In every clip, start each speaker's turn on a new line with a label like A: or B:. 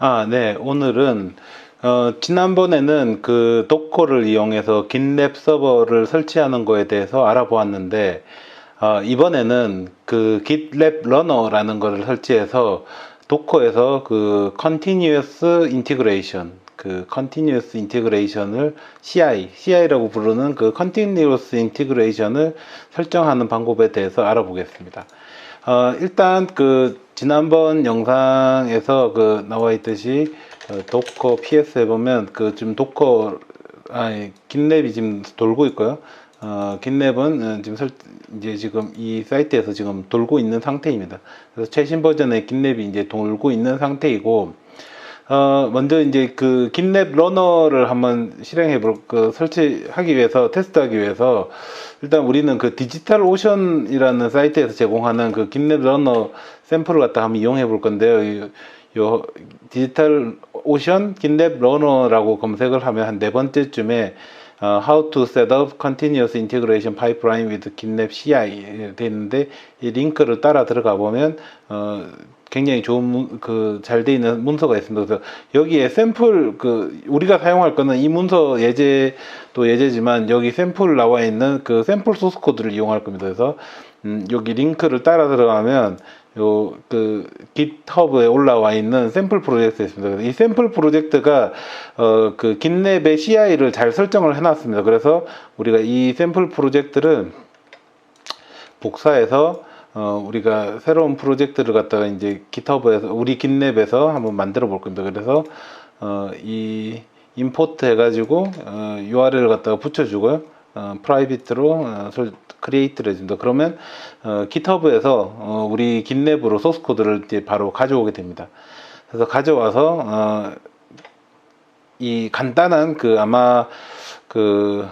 A: 아, 네. 오늘은 어, 지난번에는 그 도커를 이용해서 긴랩 서버를 설치하는 거에 대해서 알아보았는데 어, 이번에는 그 GitLab Runner라는 거를 설치해서 도커에서 그 Continuous Integration 그 Continuous Integration을 CI, CI라고 부르는 그 Continuous Integration을 설정하는 방법에 대해서 알아보겠습니다. 어, 일단 그 지난번 영상에서 그 나와 있듯이 어, 도커 PS 해보면 그 지금 도커 아니 긴랩이 지금 돌고 있고요. 어, 긴랩은 어, 지금 설, 이제 지금 이 사이트에서 지금 돌고 있는 상태입니다. 그래서 최신 버전의 긴랩이 이제 돌고 있는 상태이고 어, 먼저 이제 그 긴랩 러너를 한번 실행해 볼, 그 설치하기 위해서, 테스트하기 위해서, 일단 우리는 그 디지털 오션이라는 사이트에서 제공하는 그 긴랩 러너 샘플을 갖다 한번 이용해 볼 건데요. 이- 요 디지털 오션 긴랩 러너라고 검색을 하면 한 네 번째쯤에 어, How to set up continuous integration pipeline with GitLab CI 돼 있는데 이 링크를 따라 들어가 보면 어, 굉장히 좋은 그 잘 돼 있는 문서가 있습니다. 그래서 여기에 샘플 그 우리가 사용할 거는 이 문서 예제도 예제지만 여기 샘플 나와 있는 그 샘플 소스 코드를 이용할 겁니다. 그래서 음, 여기 링크를 따라 들어가면 요 그 GitHub에 올라와 있는 샘플 프로젝트가 있습니다. 이 샘플 프로젝트가 어그 긴랩의 CI를 잘 설정을 해놨습니다. 그래서 우리가 이 샘플 프로젝트를 복사해서 어, 우리가 새로운 프로젝트를 갖다가 이제 GitHub에서 우리 긴랩에서 한번 만들어 볼 겁니다. 그래서 어, 이 임포트 해가지고 어, URL을 갖다가 붙여주고요. 어, 프라이빗으로 어, 설- 크리에이트를 해줍니다. 그러면 어, GitHub에서 어, 우리 긴랩으로 소스 코드를 이제 바로 가져오게 됩니다. 그래서 가져와서 어, 이 간단한 그 아마 그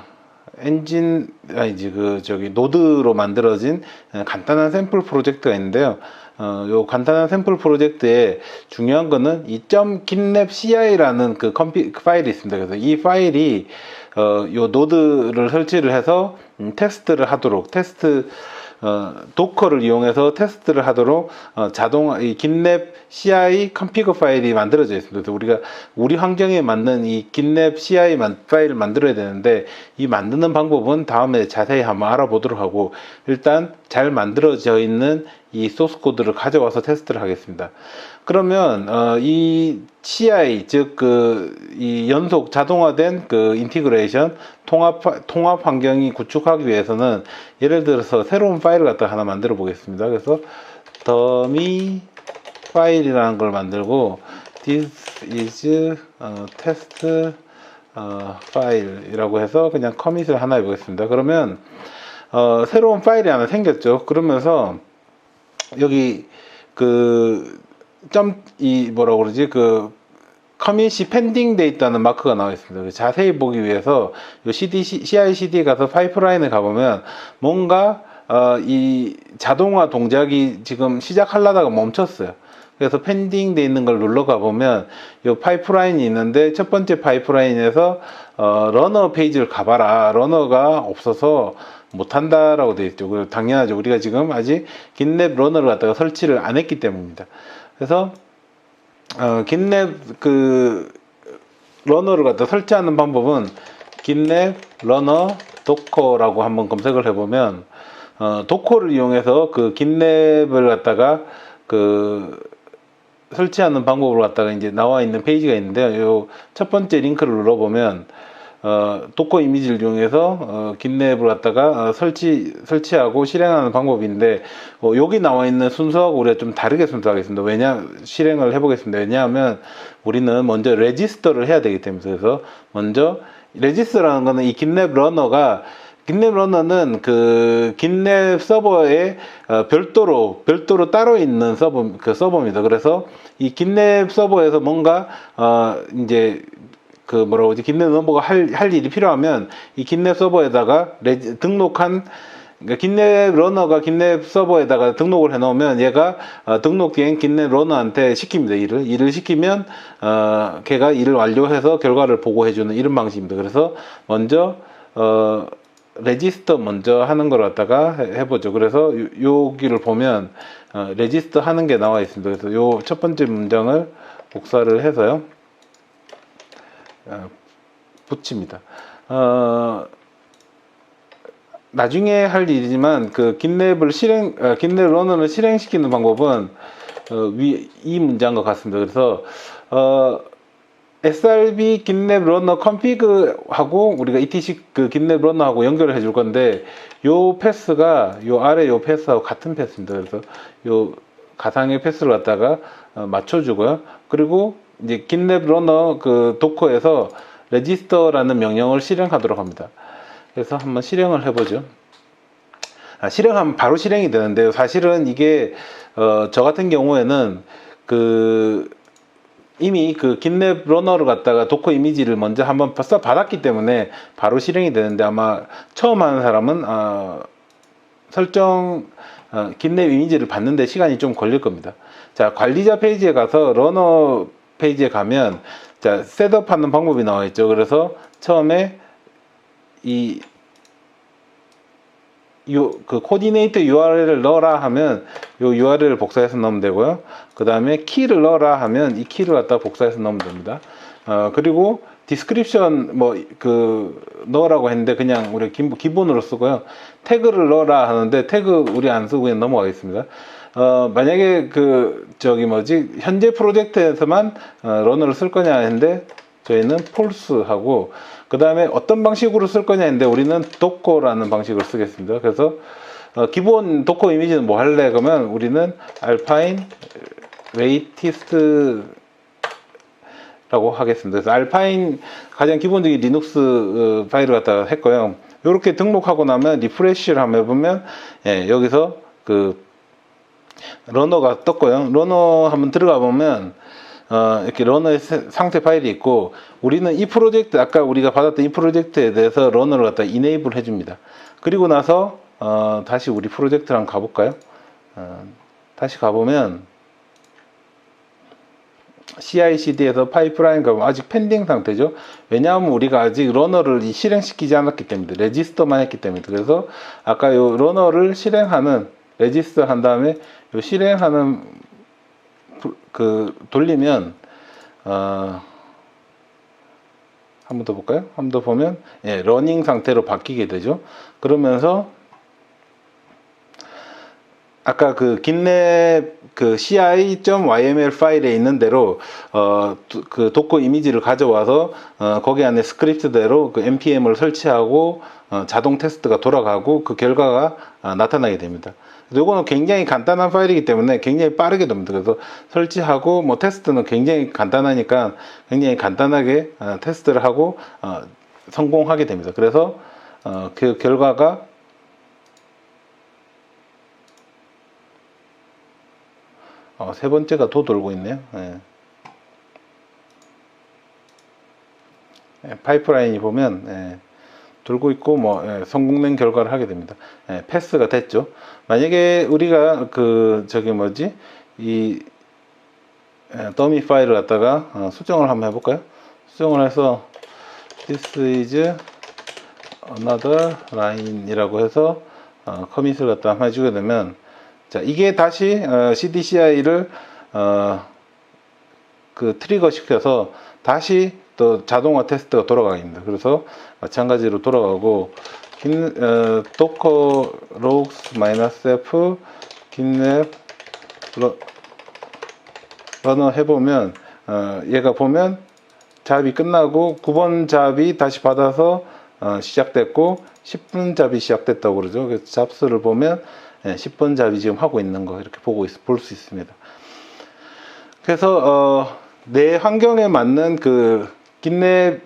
A: 엔진 아니지 그 저기 노드로 만들어진 어, 간단한 샘플 프로젝트가 있는데요. 어, 요 간단한 샘플 프로젝트에 중요한 거는 이 .gitlab CI라는 그 컴피 그 파일이 있습니다. 그래서 이 파일이 어, 요 노드를 설치를 해서 음, 테스트를 하도록 테스트 어, 도커를 이용해서 테스트를 하도록 어, 자동 이 긴랩 CI 컴피그 파일이 만들어져 있습니다. 그래서 우리가 우리 환경에 맞는 이 긴랩 CI 만, 파일을 만들어야 되는데 이 만드는 방법은 다음에 자세히 한번 알아보도록 하고 일단 잘 만들어져 있는 이 소스 코드를 가져와서 테스트를 하겠습니다. 그러면 어, 이 CI 즉 그 이 연속 자동화된 그 인티그레이션 통합 통합 환경이 구축하기 위해서는 예를 들어서 새로운 파일을 갖다 하나 만들어 보겠습니다. 그래서 더미 파일이라는 걸 만들고 this is 어, test 어, 파일이라고 해서 그냥 커밋을 하나 해보겠습니다. 그러면 어, 새로운 파일이 하나 생겼죠. 그러면서 여기 그 점 이 뭐라고 그러지 그 커밋이 펜딩 돼 있다는 마크가 나와 있습니다. 자세히 보기 위해서 요 CD, CI/CD 가서 파이프라인에 가보면 뭔가 어, 이 자동화 동작이 지금 시작하려다가 멈췄어요. 그래서 펜딩 돼 있는 걸 눌러가 보면 요 파이프라인이 있는데 첫 번째 파이프라인에서 어, 러너 페이지를 가봐라. 러너가 없어서 못한다라고 되어 있죠. 그 당연하죠. 우리가 지금 아직 긴랩 러너를 갖다가 설치를 안 했기 때문입니다. 그래서 어, 긴랩 그 러너를 갖다 설치하는 방법은 긴랩 러너 도커라고 한번 검색을 해보면 어, 도커를 이용해서 그 긴랩을 갖다가 그 설치하는 방법을 갖다가 이제 나와 있는 페이지가 있는데요. 요 첫 번째 링크를 눌러보면 어, 도커 이미지를 이용해서 어, 긴랩을 갖다가 어, 설치 설치하고 실행하는 방법인데 어, 여기 나와 있는 순서하고 우리가 좀 다르게 순서하겠습니다. 왜냐 실행을 해보겠습니다. 왜냐하면 우리는 먼저 레지스터를 해야 되기 때문에 그래서 먼저 레지스터라는 거는 이 긴랩 러너가 긴랩 러너는 그 긴랩 서버에 어, 별도로 별도로 따로 있는 서버 그 서버입니다. 그래서 이 긴랩 서버에서 뭔가 어 이제 그 뭐라고 하지 긴랩 넘버가 할, 할 일이 필요하면 이 긴랩 서버에다가 레지, 등록한 그러니까 긴랩 러너가 긴랩 서버에다가 등록을 해놓으면 얘가 어, 등록된 긴랩 러너한테 시킵니다 일을 일을 시키면 어, 걔가 일을 완료해서 결과를 보고해주는 이런 방식입니다. 그래서 먼저 어, 레지스터 먼저 하는 걸 갖다가 해- 해보죠. 그래서 요- 여기를 보면 어, 레지스터 하는 게 나와 있습니다. 그래서 요 첫 번째 문장을 복사를 해서요. 어, 붙입니다. 어, 나중에 할 일이지만 그 긴랩을 실행, 어, 긴랩 러너를 실행시키는 방법은 어, 위, 이 문제인 것 같습니다. 그래서 어, SRB 긴랩 러너 컨피그하고 우리가 ETC 그 긴랩 러너하고 연결을 해줄 건데 요 패스가 요 아래 요 패스하고 같은 패스입니다. 그래서 요 가상의 패스를 갖다가 어, 맞춰주고요. 그리고 이제 긴랩 러너 그 도커에서 레지스터라는 명령을 실행하도록 합니다. 그래서 한번 실행을 해보죠. 아, 실행하면 바로 실행이 되는데요. 사실은 이게 어, 저 같은 경우에는 그 이미 그 긴랩 러너를 갖다가 도커 이미지를 먼저 한번 벌써 받았기 때문에 바로 실행이 되는데 아마 처음 하는 사람은 어, 설정 어, 긴랩 이미지를 받는데 시간이 좀 걸릴 겁니다. 자 관리자 페이지에 가서 러너 페이지에 가면 자 셋업하는 방법이 나와 있죠. 그래서 처음에 이 요, 그 코디네이터 URL을 넣어라 하면 요 URL을 복사해서 넣으면 되고요. 그 다음에 키를 넣어라 하면 이 키를 갖다 복사해서 넣으면 됩니다. 어, 그리고 디스크립션 뭐 그 넣으라고 했는데 그냥 우리 기, 기본으로 쓰고요. 태그를 넣어라 하는데 태그 우리 안 쓰고 그냥 넘어가겠습니다. 어, 만약에 그 저기 뭐지 현재 프로젝트에서만 어, 러너를 쓸 거냐 했는데 저희는 폴스하고 그 다음에 어떤 방식으로 쓸 거냐 했는데 우리는 도커라는 방식을 쓰겠습니다. 그래서 어, 기본 도커 이미지는 뭐 할래? 그러면 우리는 알파인 웨이티스트 라고 하겠습니다. 그래서 알파인 가장 기본적인 리눅스 어, 파일을 갖다가 했고요. 이렇게 등록하고 나면 리프레시를 한번 해보면 예, 여기서 그 러너가 떴고요. 러너 한번 들어가 보면 어, 이렇게 러너의 세- 상태 파일이 있고 우리는 이 프로젝트 아까 우리가 받았던 이 프로젝트에 대해서 러너를 갖다 이네이블 해줍니다. 그리고 나서 어, 다시 우리 프로젝트랑 가볼까요? 어, 다시 가보면 CI/CD에서 파이프라인 가보면 아직 펜딩 상태죠. 왜냐하면 우리가 아직 러너를 이 실행시키지 않았기 때문에 레지스터만 했기 때문에 그래서 아까 요 러너를 실행하는 레지스터 한 다음에 요 실행하는 부- 그 돌리면 어, 한 번 더 볼까요? 한 번 더 보면 예, 러닝 상태로 바뀌게 되죠. 그러면서 아까 그 긴랩 그 ci.yml 파일에 있는 대로 어 그 도커 이미지를 가져와서 어 거기 안에 스크립트대로 그 npm을 설치하고 어 자동 테스트가 돌아가고 그 결과가 아, 나타나게 됩니다. 이거는 굉장히 간단한 파일이기 때문에 굉장히 빠르게 됩니다. 그래서 설치하고 뭐 테스트는 굉장히 간단하니까 굉장히 간단하게 어, 테스트를 하고 어, 성공하게 됩니다. 그래서 어, 그 결과가 어, 세 번째가 도 돌고 있네요. 예. 예, 파이프라인이 보면 예, 돌고 있고 뭐 예, 성공된 결과를 하게 됩니다. 예, 패스가 됐죠. 만약에 우리가 그 저기 뭐지 이 예, 더미 파일을 갖다가 어, 수정을 한번 해볼까요? 수정을 해서 this is another line이라고 해서 어, 커밋을 갖다 한번 해주게 되면 자 이게 다시 어, CDCI를 어, 그 트리거 시켜서 다시 또 자동화 테스트가 돌아가겠습니다. 그래서 마찬가지로 돌아가고 긴, 어, docker logs 마이너스 f 긴랩 러- 러너 해보면 어, 얘가 보면 잡이 끝나고 9번 잡이 다시 받아서 어, 시작됐고 10분 잡이 시작됐다고 그러죠. 그래서 잡수를 보면 예, 10번 잡이 지금 하고 있는 거 이렇게 보고 볼 수 있습니다. 그래서 어, 내 환경에 맞는 그 긴랩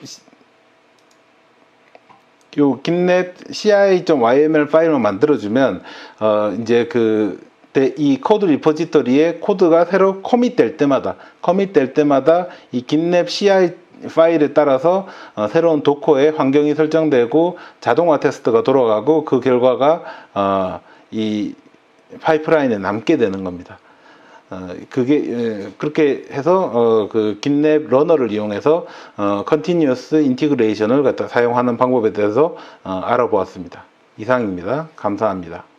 A: 요 긴랩 ci.yml 파일을 만들어주면 어 이제 그 이 코드 리포지터리에 코드가 새로 커밋 될 때마다 커밋 될 때마다 이 긴랩 ci 파일에 따라서 어, 새로운 도커의 환경이 설정되고 자동화 테스트가 돌아가고 그 결과가 어, 이 파이프라인에 남게 되는 겁니다. 어, 그게 예, 그렇게 해서 어, 그 긴랩 러너를 이용해서 어, 컨티뉴어스 인티그레이션을 갖다 사용하는 방법에 대해서 어, 알아보았습니다. 이상입니다. 감사합니다.